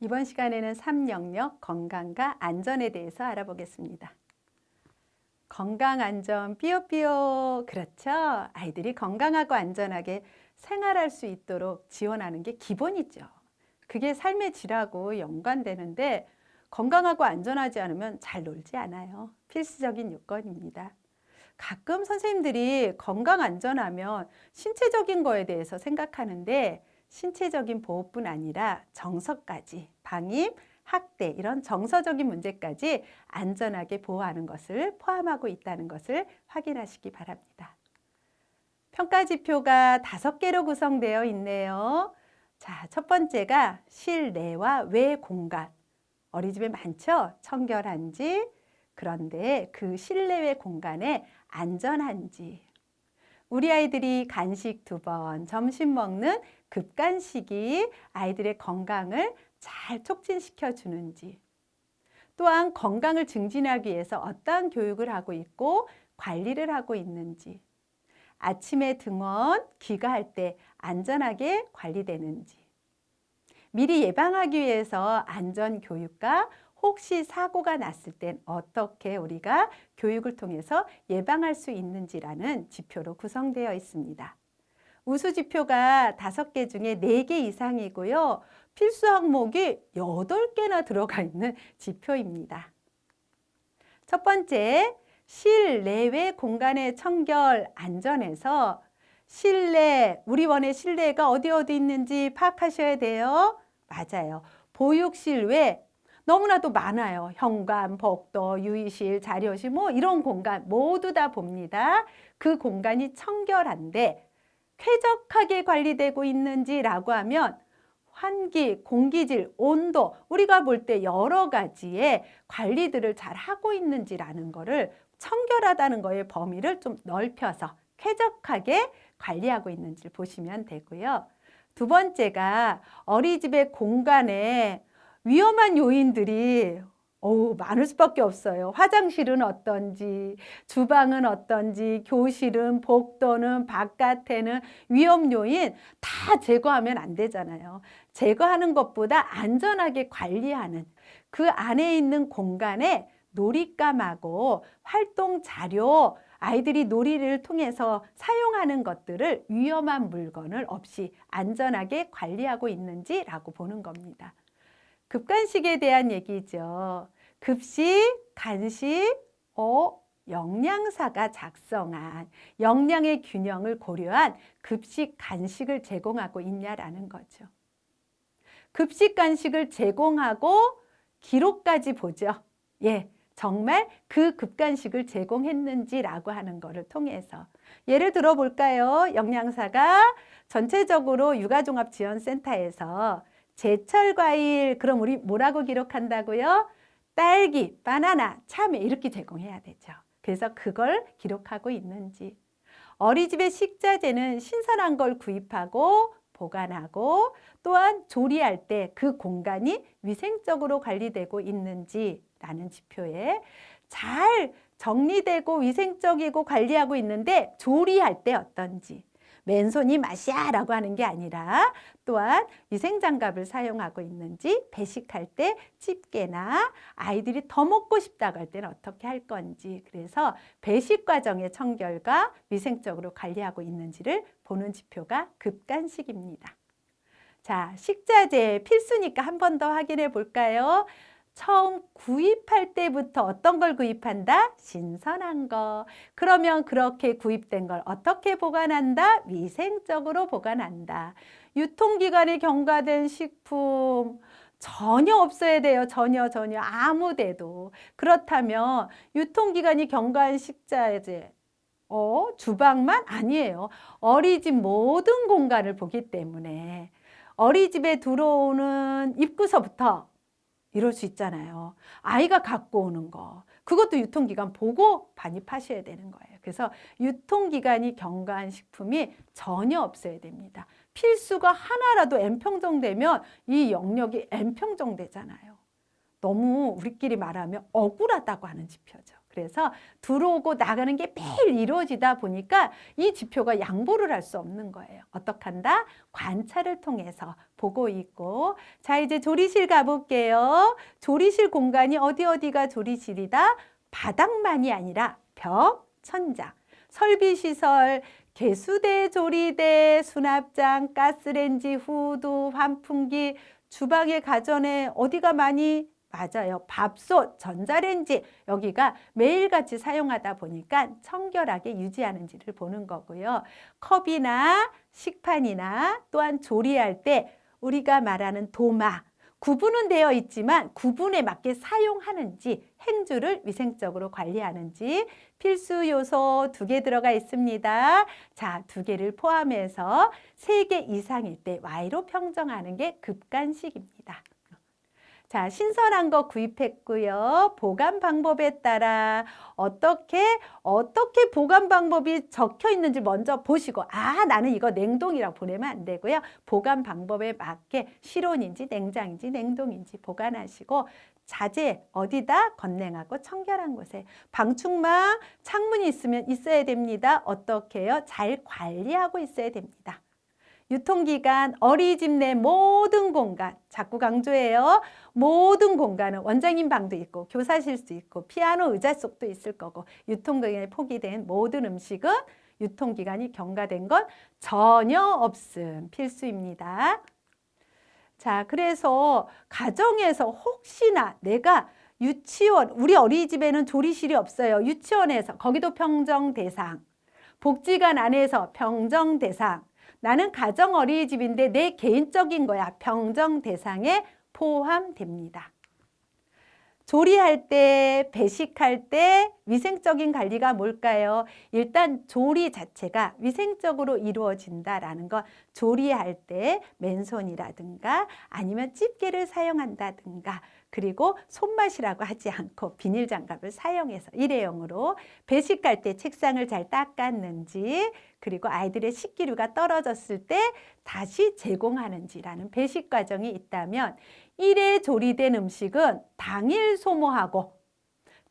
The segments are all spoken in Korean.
이번 시간에는 3영역 건강과 안전에 대해서 알아보겠습니다. 건강 안전 삐요삐요 그렇죠? 아이들이 건강하고 안전하게 생활할 수 있도록 지원하는 게 기본이죠. 그게 삶의 질하고 연관되는데 건강하고 안전하지 않으면 잘 놀지 않아요. 필수적인 요건입니다. 가끔 선생님들이 건강 안전하면 신체적인 거에 대해서 생각하는데 신체적인 보호뿐 아니라 정서까지 방임, 학대 이런 정서적인 문제까지 안전하게 보호하는 것을 포함하고 있다는 것을 확인하시기 바랍니다. 평가 지표가 다섯 개로 구성되어 있네요. 자, 첫 번째가 실내와 외 공간. 어린이집에 많죠? 청결한지. 그런데 그 실내외 공간에 안전한지. 우리 아이들이 간식 두 번, 점심 먹는 급간식이 아이들의 건강을 잘 촉진시켜 주는지. 또한 건강을 증진하기 위해서 어떠한 교육을 하고 있고 관리를 하고 있는지. 아침에 등원, 귀가할 때 안전하게 관리되는지. 미리 예방하기 위해서 안전 교육과 혹시 사고가 났을 땐 어떻게 우리가 교육을 통해서 예방할 수 있는지라는 지표로 구성되어 있습니다. 우수 지표가 다섯 개 중에 네 개 이상이고요. 필수 항목이 여덟 개나 들어가 있는 지표입니다. 첫 번째, 실내외 공간의 청결 안전에서 실내, 우리 원의 실내가 어디 어디 있는지 파악하셔야 돼요. 맞아요. 보육실 외 너무나도 많아요. 현관, 복도, 유의실, 자료실 뭐 이런 공간 모두 다 봅니다. 그 공간이 청결한데 쾌적하게 관리되고 있는지라고 하면 환기, 공기질, 온도 우리가 볼 때 여러 가지의 관리들을 잘 하고 있는지라는 거를 청결하다는 거의 범위를 좀 넓혀서 쾌적하게 관리하고 있는지를 보시면 되고요. 두 번째가 어린이집의 공간에 위험한 요인들이 어우, 많을 수밖에 없어요. 화장실은 어떤지, 주방은 어떤지, 교실은, 복도는, 바깥에는 위험 요인 다 제거하면 안 되잖아요. 제거하는 것보다 안전하게 관리하는 그 안에 있는 공간에 놀잇감하고 활동 자료, 아이들이 놀이를 통해서 사용하는 것들을 위험한 물건을 없이 안전하게 관리하고 있는지라고 보는 겁니다. 급간식에 대한 얘기죠. 급식, 간식, 어, 영양사가 작성한 영양의 균형을 고려한 급식, 간식을 제공하고 있냐라는 거죠. 급식, 간식을 제공하고 기록까지 보죠. 예, 정말 그 급간식을 제공했는지라고 하는 것을 통해서 예를 들어 볼까요? 영양사가 전체적으로 육아종합지원센터에서 제철 과일 그럼 우리 뭐라고 기록한다고요? 딸기, 바나나, 참외 이렇게 제공해야 되죠. 그래서 그걸 기록하고 있는지 어린이집의 식자재는 신선한 걸 구입하고 보관하고 또한 조리할 때 그 공간이 위생적으로 관리되고 있는지라는 지표에 잘 정리되고 위생적이고 관리하고 있는데 조리할 때 어떤지 맨손이 맛이야라고 하는 게 아니라 또한 위생장갑을 사용하고 있는지 배식할 때 집게나 아이들이 더 먹고 싶다고 할 때는 어떻게 할 건지 그래서 배식 과정의 청결과 위생적으로 관리하고 있는지를 보는 지표가 급간식입니다. 자, 식자재 필수니까 한 번 더 확인해 볼까요? 처음 구입할 때부터 어떤 걸 구입한다? 신선한 거. 그러면 그렇게 구입된 걸 어떻게 보관한다? 위생적으로 보관한다. 유통기간이 경과된 식품 전혀 없어야 돼요. 전혀 전혀 아무 데도. 그렇다면 유통기간이 경과한 식자재 어, 주방만 아니에요. 어린이집 모든 공간을 보기 때문에 어린이집에 들어오는 입구서부터 이럴 수 있잖아요. 아이가 갖고 오는 거. 그것도 유통기간 보고 반입하셔야 되는 거예요. 그래서 유통기간이 경과한 식품이 전혀 없어야 됩니다. 필수가 하나라도 N평정 되면 이 영역이 N평정 되잖아요. 너무 우리끼리 말하면 억울하다고 하는 지표죠. 그래서 들어오고 나가는 게 매일 이루어지다 보니까 이 지표가 양보를 할 수 없는 거예요. 어떡한다? 관찰을 통해서 보고 있고. 자, 이제 조리실 가볼게요. 조리실 공간이 어디 어디가 조리실이다? 바닥만이 아니라 벽, 천장, 설비시설, 개수대, 조리대, 수납장, 가스레인지, 후드, 환풍기, 주방에 가전에 어디가 많이 맞아요. 밥솥, 전자레인지 여기가 매일같이 사용하다 보니까 청결하게 유지하는지를 보는 거고요. 컵이나 식판이나 또한 조리할 때 우리가 말하는 도마 구분은 되어 있지만 구분에 맞게 사용하는지 행주를 위생적으로 관리하는지 필수 요소 두 개 들어가 있습니다. 자, 두 개를 포함해서 세 개 이상일 때 Y로 평정하는 게 급간식입니다. 자, 신선한 거 구입했고요. 보관 방법에 따라 어떻게 어떻게 보관 방법이 적혀 있는지 먼저 보시고 아, 나는 이거 냉동이라고 보내면 안 되고요. 보관 방법에 맞게 실온인지 냉장인지 냉동인지 보관하시고 자재 어디다 건냉하고 청결한 곳에 방충망 창문이 있으면 있어야 됩니다. 어떻게 해요? 잘 관리하고 있어야 됩니다. 유통기간 어린이집 내 모든 공간 자꾸 강조해요. 모든 공간은 원장님 방도 있고 교사실도 있고 피아노 의자 속도 있을 거고 유통기간이 포기된 모든 음식은 유통기간이 경과된 건 전혀 없음 필수입니다. 자, 그래서 가정에서 혹시나 내가 유치원, 우리 어린이집에는 조리실이 없어요. 유치원에서 거기도 평정 대상, 복지관 안에서 평정 대상, 나는 가정 어린이집인데 내 개인적인 거야. 평정 대상에 포함됩니다. 조리할 때, 배식할 때 위생적인 관리가 뭘까요? 일단 조리 자체가 위생적으로 이루어진다라는 것. 조리할 때 맨손이라든가 아니면 집게를 사용한다든가 그리고 손맛이라고 하지 않고 비닐 장갑을 사용해서 일회용으로 배식할 때 책상을 잘 닦았는지 그리고 아이들의 식기류가 떨어졌을 때 다시 제공하는지라는 배식 과정이 있다면 일회 조리된 음식은 당일 소모하고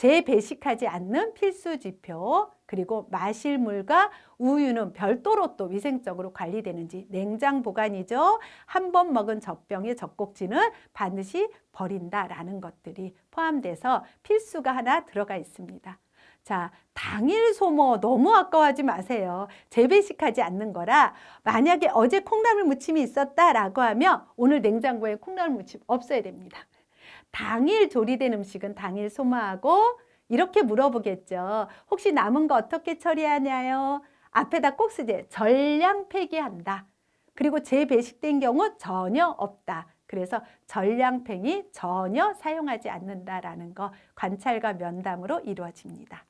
재배식하지 않는 필수 지표 그리고 마실 물과 우유는 별도로 또 위생적으로 관리되는지 냉장 보관이죠. 한 번 먹은 젖병의 젖꼭지는 반드시 버린다라는 것들이 포함돼서 필수가 하나 들어가 있습니다. 자, 당일 소모 너무 아까워하지 마세요. 재배식하지 않는 거라 만약에 어제 콩나물 무침이 있었다라고 하면 오늘 냉장고에 콩나물 무침 없어야 됩니다. 당일 조리된 음식은 당일 소모하고 이렇게 물어보겠죠. 혹시 남은 거 어떻게 처리하냐요? 앞에다 꼭 쓰지. 전량 폐기한다. 그리고 재배식된 경우 전혀 없다. 그래서 전량팽이 전혀 사용하지 않는다라는 거 관찰과 면담으로 이루어집니다.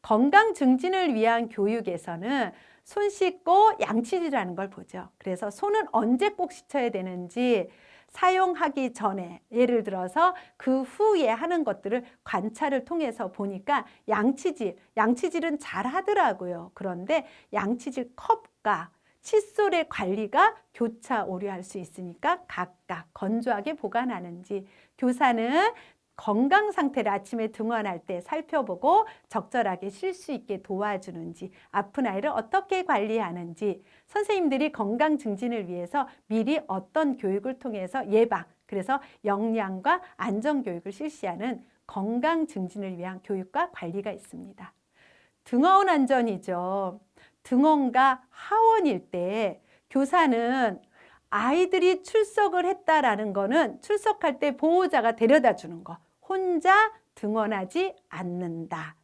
건강 증진을 위한 교육에서는 손 씻고 양치질하는 걸 보죠. 그래서 손은 언제 꼭 씻어야 되는지 사용하기 전에 예를 들어서 그 후에 하는 것들을 관찰을 통해서 보니까 양치질, 양치질은 잘 하더라고요. 그런데 양치질 컵과 칫솔의 관리가 교차 오류할 수 있으니까 각각 건조하게 보관하는지 교사는 건강 상태를 아침에 등원할 때 살펴보고 적절하게 쉴 수 있게 도와주는지 아픈 아이를 어떻게 관리하는지 선생님들이 건강 증진을 위해서 미리 어떤 교육을 통해서 예방 그래서 영양과 안전 교육을 실시하는 건강 증진을 위한 교육과 관리가 있습니다. 등하원 안전이죠. 등원과 하원일 때 교사는 아이들이 출석을 했다라는 거는 출석할 때 보호자가 데려다 주는 거. 혼자 등원하지 않는다.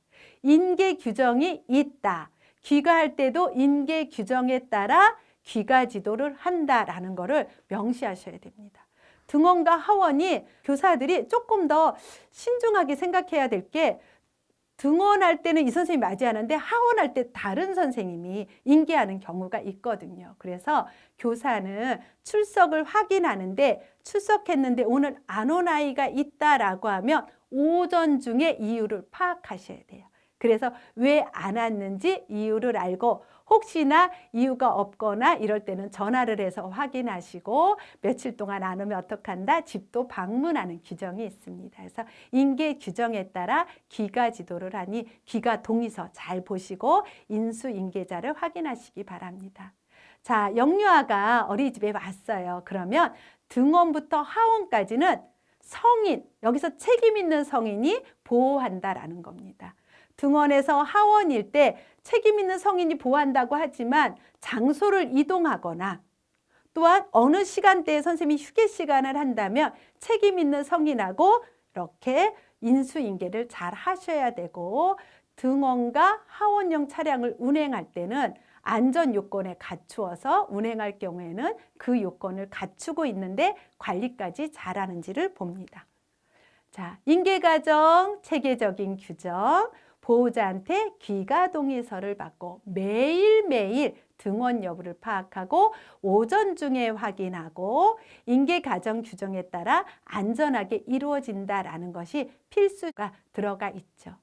인계 규정이 있다. 귀가할 때도 인계 규정에 따라 귀가 지도를 한다라는 거를 명시하셔야 됩니다. 등원과 하원이 교사들이 조금 더 신중하게 생각해야 될 게 등원할 때는 이 선생님이 맞이하는데 하원할 때 다른 선생님이 인계하는 경우가 있거든요. 그래서 교사는 출석을 확인하는데 출석했는데 오늘 안 온 아이가 있다라고 하면 오전 중에 이유를 파악하셔야 돼요. 그래서 왜 안 왔는지 이유를 알고 혹시나 이유가 없거나 이럴 때는 전화를 해서 확인하시고 며칠 동안 안 오면 어떡한다? 집도 방문하는 규정이 있습니다. 그래서 인계 규정에 따라 귀가 지도를 하니 귀가 동의서 잘 보시고 인수 인계자를 확인하시기 바랍니다. 자, 영유아가 어린이집에 왔어요. 그러면 등원부터 하원까지는 성인, 여기서 책임 있는 성인이 보호한다라는 겁니다. 등원에서 하원일 때 책임 있는 성인이 보호한다고 하지만 장소를 이동하거나 또한 어느 시간대에 선생님이 휴게 시간을 한다면 책임 있는 성인하고 이렇게 인수인계를 잘 하셔야 되고 등원과 하원용 차량을 운행할 때는 안전 요건에 갖추어서 운행할 경우에는 그 요건을 갖추고 있는데 관리까지 잘하는지를 봅니다. 자, 인계과정, 체계적인 규정, 보호자한테 귀가 동의서를 받고 매일매일 등원 여부를 파악하고 오전 중에 확인하고 인계 가정 규정에 따라 안전하게 이루어진다라는 것이 필수가 들어가 있죠.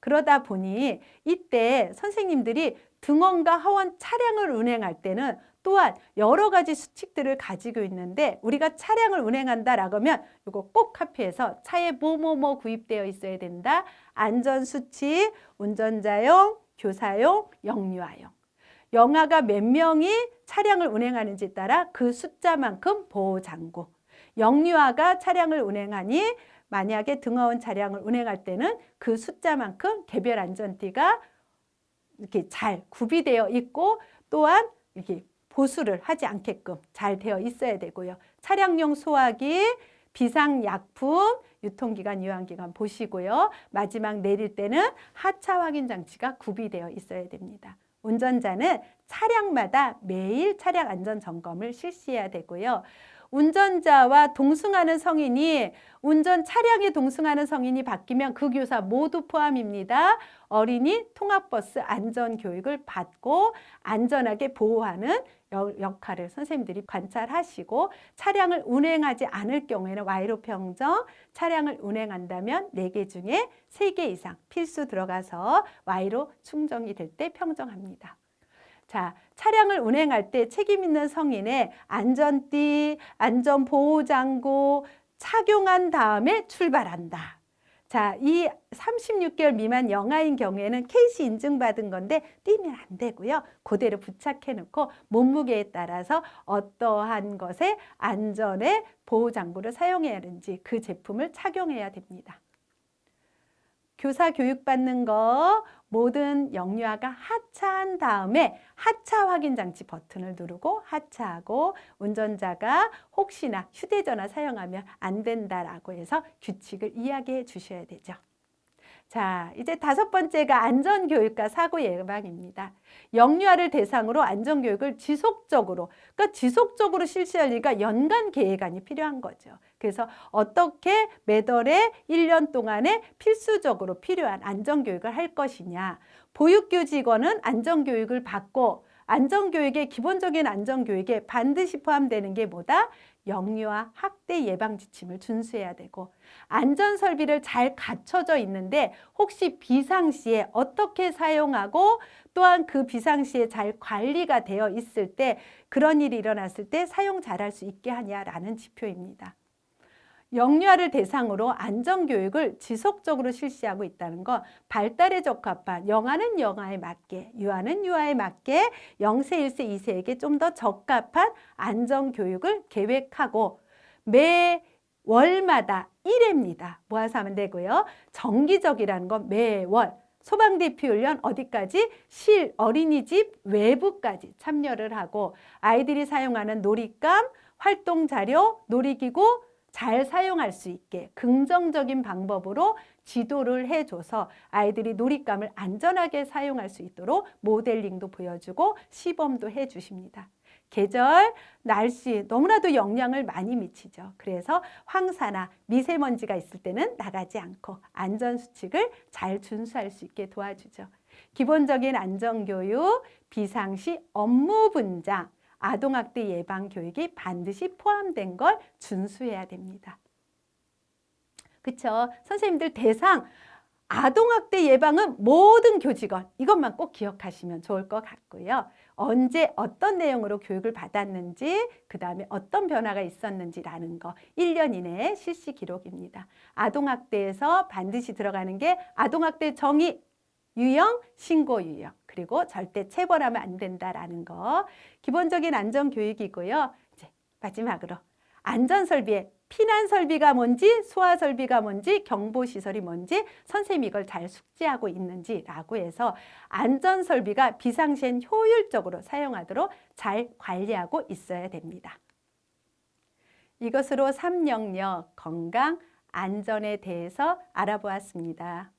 그러다 보니 이때 선생님들이 등원과 하원 차량을 운행할 때는 또한 여러 가지 수칙들을 가지고 있는데 우리가 차량을 운행한다라고 하면 이거 꼭 카피해서 차에 뭐뭐뭐 구입되어 있어야 된다. 안전수칙, 운전자용, 교사용, 영유아용. 영아가 몇 명이 차량을 운행하는지 따라 그 숫자만큼 보호장구. 영유아가 차량을 운행하니 만약에 등하원 차량을 운행할 때는 그 숫자만큼 개별 안전띠가 이렇게 잘 구비되어 있고 또한 이렇게 보수를 하지 않게끔 잘 되어 있어야 되고요. 차량용 소화기, 비상약품, 유통기간, 유한기간 보시고요. 마지막 내릴 때는 하차 확인 장치가 구비되어 있어야 됩니다. 운전자는 차량마다 매일 차량 안전 점검을 실시해야 되고요. 운전자와 동승하는 성인이 운전 차량에 동승하는 성인이 바뀌면 그 교사 모두 포함입니다. 어린이 통학버스 안전 교육을 받고 안전하게 보호하는 역할을 선생님들이 관찰하시고 차량을 운행하지 않을 경우에는 와이로 평정, 차량을 운행한다면 네 개 중에 세 개 이상 필수 들어가서 와이로 충정이 될 때 평정합니다. 자, 차량을 운행할 때 책임 있는 성인의 안전띠, 안전보호장구 착용한 다음에 출발한다. 자, 이 36개월 미만 영아인 경우에는 케이스 인증받은 건데 뛰면 안 되고요. 그대로 부착해 놓고 몸무게에 따라서 어떠한 것에 안전에 보호장구를 사용해야 하는지 그 제품을 착용해야 됩니다. 교사 교육받는 거 모든 영유아가 하차한 다음에 하차 확인 장치 버튼을 누르고 하차하고 운전자가 혹시나 휴대전화 사용하면 안 된다라고 해서 규칙을 이야기해 주셔야 되죠. 자, 이제 다섯 번째가 안전교육과 사고 예방입니다. 영유아를 대상으로 안전교육을 지속적으로, 그러니까 지속적으로 실시하니까 연간 계획안이 필요한 거죠. 그래서 어떻게 매달에 1년 동안에 필수적으로 필요한 안전교육을 할 것이냐. 보육교 직원은 안전교육을 받고 안전교육의 기본적인 안전교육에 반드시 포함되는 게 뭐다? 영유아 학대 예방 지침을 준수해야 되고 안전 설비를 잘 갖춰져 있는데 혹시 비상시에 어떻게 사용하고 또한 그 비상시에 잘 관리가 되어 있을 때 그런 일이 일어났을 때 사용 잘할 수 있게 하냐라는 지표입니다. 영유아를 대상으로 안전교육을 지속적으로 실시하고 있다는 것, 발달에 적합한 영아는 영아에 맞게, 유아는 유아에 맞게 0세, 1세, 2세에게 좀 더 적합한 안전교육을 계획하고 매 월마다 1회입니다. 모아서 하면 되고요. 정기적이라는 건 매월 소방대피 훈련 어디까지 실 어린이집 외부까지 참여를 하고 아이들이 사용하는 놀잇감, 활동 자료, 놀이기구 잘 사용할 수 있게 긍정적인 방법으로 지도를 해줘서 아이들이 놀잇감을 안전하게 사용할 수 있도록 모델링도 보여주고 시범도 해주십니다. 계절, 날씨 너무나도 영향을 많이 미치죠. 그래서 황사나 미세먼지가 있을 때는 나가지 않고 안전수칙을 잘 준수할 수 있게 도와주죠. 기본적인 안전교육, 비상시 업무 분장, 아동학대 예방 교육이 반드시 포함된 걸 준수해야 됩니다. 그쵸? 선생님들 대상 아동학대 예방은 모든 교직원 이것만 꼭 기억하시면 좋을 것 같고요. 언제 어떤 내용으로 교육을 받았는지 그 다음에 어떤 변화가 있었는지라는 거 1년 이내의 실시 기록입니다. 아동학대에서 반드시 들어가는 게 아동학대 정의 유형, 신고 유형, 그리고 절대 체벌하면 안 된다라는 거 기본적인 안전 교육이고요. 이제 마지막으로 안전 설비에 피난 설비가 뭔지, 소화 설비가 뭔지, 경보 시설이 뭔지 선생님이 이걸 잘 숙지하고 있는지라고 해서 안전 설비가 비상시엔 효율적으로 사용하도록 잘 관리하고 있어야 됩니다. 이것으로 3영역 건강 안전에 대해서 알아보았습니다.